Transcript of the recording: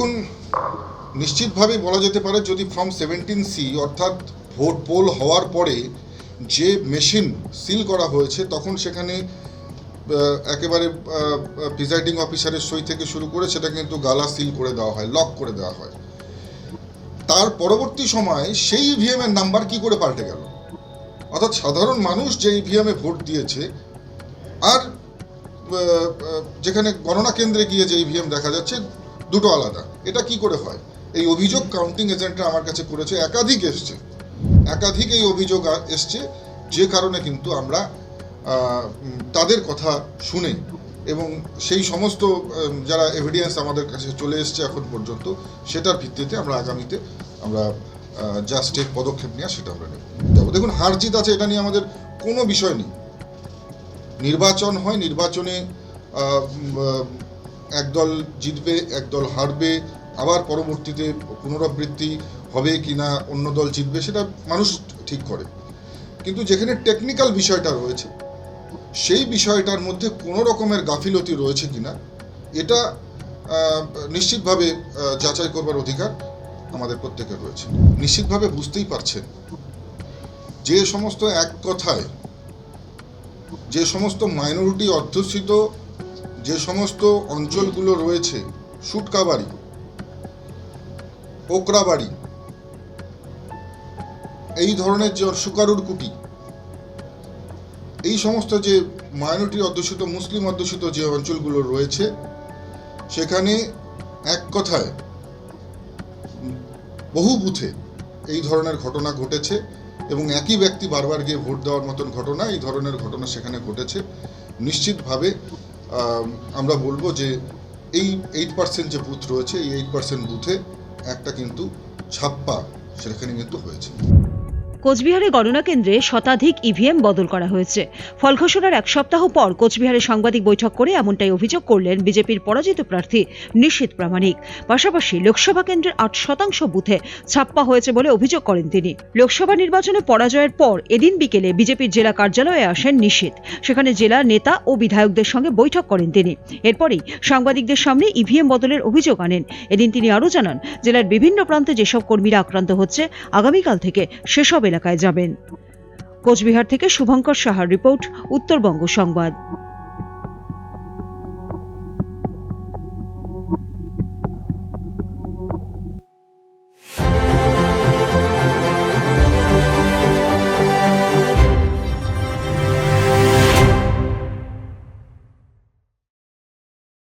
দেখুন নিশ্চিতভাবেই বলা যেতে পারে যদি ফর্ম সেভেন্টিন সি অর্থাৎ ভোট পোল হওয়ার পরে যে মেশিন সিল করা হয়েছে, তখন সেখানে একেবারে প্রিজাইডিং অফিসারের সই থেকে শুরু করে সেটা কিন্তু গালা সিল করে দেওয়া হয় লক করে দেওয়া হয়। তার পরবর্তী সময় সেই ইভিএম এর নাম্বার কি করে পাল্টে গেল? অর্থাৎ সাধারণ মানুষ যে ইভিএম এ ভোট দিয়েছে, আর যেখানে গণনা কেন্দ্রে গিয়ে যে ইভিএম দেখা যাচ্ছে দুটো আলাদা। এটা কি করে হয়? এই অভিযোগ কাউন্টিং এজেন্টরা আমার কাছে করেছে, একাধিক এসছে। একাধিক এই অভিযোগ এসছে, যে কারণে কিন্তু আমরা তাদের কথা শুনে এবং সেই সমস্ত যারা এভিডেন্স আমাদের কাছে চলে এসছে এখন পর্যন্ত, সেটার ভিত্তিতে আমরা আগামীতে, আমরা যা স্টেপ পদক্ষেপ নেওয়া সেটা আমরা নেব। যাব দেখুন হার জিত আছে, এটা নিয়ে আমাদের কোনো বিষয় নেই। নির্বাচন হয়, নির্বাচনে একদল জিতবে, একদল হারবে, আবার পরবর্তীতে পুনরাবৃত্তি হবে কি না, অন্য দল জিতবে, সেটা মানুষ ঠিক করে। কিন্তু যেখানে টেকনিক্যাল বিষয়টা রয়েছে, সেই বিষয়টার মধ্যে কোনো রকমের গাফিলতি রয়েছে কিনা এটা নিশ্চিতভাবে যাচাই করবার অধিকার আমাদের প্রত্যেকের রয়েছে। নিশ্চিতভাবে বুঝতেই পারছেন, যে সমস্ত এক কথায়, যে সমস্ত মাইনরিটি অধ্যুষিত যে সমস্ত অঞ্চলগুলো রয়েছে, সুটকাবাড়ি ওকরাবাড়ি এই ধরনের যে সুকারুর কুটি, এই সমস্ত যে মাইনরিটি অধ্যুষিত, মুসলিম অধ্যুষিত যে অঞ্চলগুলো রয়েছে, সেখানে এক কথায় বহু বুথে এই ধরনের ঘটনা ঘটেছে এবং একই ব্যক্তি বারবার গিয়ে ভোট দেওয়ার মতন ঘটনা, এই ধরনের ঘটনা সেখানে ঘটেছে। নিশ্চিতভাবে আমরা বলব যে এই এইট পার্সেন্ট যে বুথ রয়েছে, এই এইট পার্সেন্ট বুথে একটা কিন্তু ছাপ্পা সেখানে কিন্তু হয়েছে। কোচবিহারে গণনা কেন্দ্রে শতাধিক ইভিএম বদল করা হয়েছে। ফল ঘোষণার এক সপ্তাহ পর কোচবিহারে সাংবাদিক বৈঠক করে এমনটাই অভিযোগ করলেন বিজেপির পরাজিত প্রার্থী নিশীত প্রামাণিক। পাশাপাশি লোকসভা কেন্দ্রের আট শতাংশ বুথে ছাপ্পা হয়েছে বলে অভিযোগ করেন তিনি। লোকসভা নির্বাচনে পরাজয়ের পর এদিন বিকেলে বিজেপির জেলা কার্যালয়ে আসেন নিশীত। সেখানে জেলা নেতা ও বিধায়কদের সঙ্গে বৈঠক করেন তিনি। এরপরেই সাংবাদিকদের সামনে ইভিএম বদলের অভিযোগ আনেন। এদিন তিনি আরও জানান, জেলার বিভিন্ন প্রান্তে যেসব কর্মীরা আক্রান্ত হচ্ছে, আগামীকাল থেকে সেসব এলাকায় যাবেন। কোচবিহার থেকে শুভঙ্কর সাহার রিপোর্ট উত্তরবঙ্গ সংবাদ।